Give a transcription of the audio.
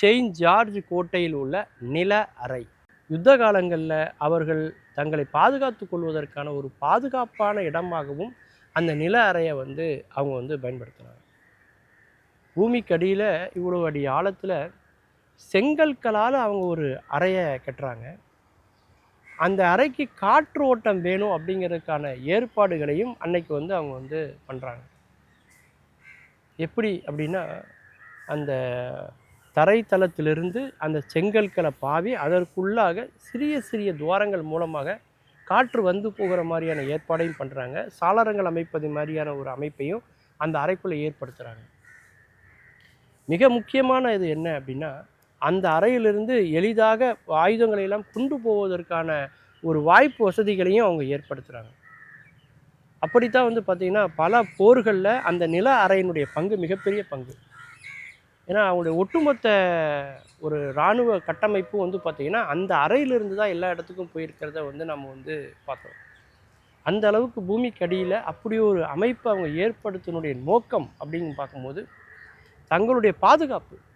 Saint George கோட்டையில் உள்ள நில அறை. யுத்த காலங்களில் அவர்கள் தங்களை பாதுகாத்து கொள்வதற்கான ஒரு பாதுகாப்பான இடமாகவும் அந்த நில அறையை வந்து அவங்க வந்து பயன்படுத்துனாங்க. பூமிக்கடியில் இவ்வளோ அடி ஆழத்தில் செங்கற்களால் அவங்க ஒரு அறையை கட்டுறாங்க. அந்த அறைக்கு காற்று ஓட்டம் வேணும் அப்படிங்கிறதுக்கான ஏற்பாடுகளையும் அன்னைக்கு வந்து அவங்க வந்து பண்ணுறாங்க எப்படி அப்படின்னா அந்த தரைத்தளத்திலிருந்து அந்த செங்கற்களை பாவி அதற்குள்ளாக சிறிய சிறிய துவாரங்கள் மூலமாக காற்று வந்து போகிற மாதிரியான ஏற்பாடையும் பண்ணுறாங்க சாளரங்கள் அமைப்பது மாதிரியான ஒரு அமைப்பையும் அந்த அறைக்குள்ளே ஏற்படுத்துகிறாங்க மிக முக்கியமான இது என்ன அப்படின்னா அந்த அறையிலிருந்து எளிதாக ஆயுதங்களை எல்லாம் கொண்டு போவதற்கான ஒரு வாய்ப்பு வசதிகளையும் அவங்க ஏற்படுத்துகிறாங்க அப்படித்தான் வந்து பார்த்திங்கன்னா பல போர்களில் அந்த நில அறையினுடைய பங்கு மிகப்பெரிய பங்கு. ஏன்னா அவங்களுடைய ஒட்டுமொத்த ஒரு இராணுவ கட்டமைப்பும் வந்து பார்த்திங்கன்னா அந்த அறையிலிருந்து தான் எல்லா இடத்துக்கும் போயிருக்கிறத வந்து நம்ம வந்து பார்த்தோம். அந்த அளவுக்கு பூமிக்கு அடியில் அப்படி ஒரு அமைப்பு அவங்க ஏற்படுத்தினுடைய நோக்கம் அப்படின்னு பார்க்கும்போது தங்களுடைய பாதுகாப்பு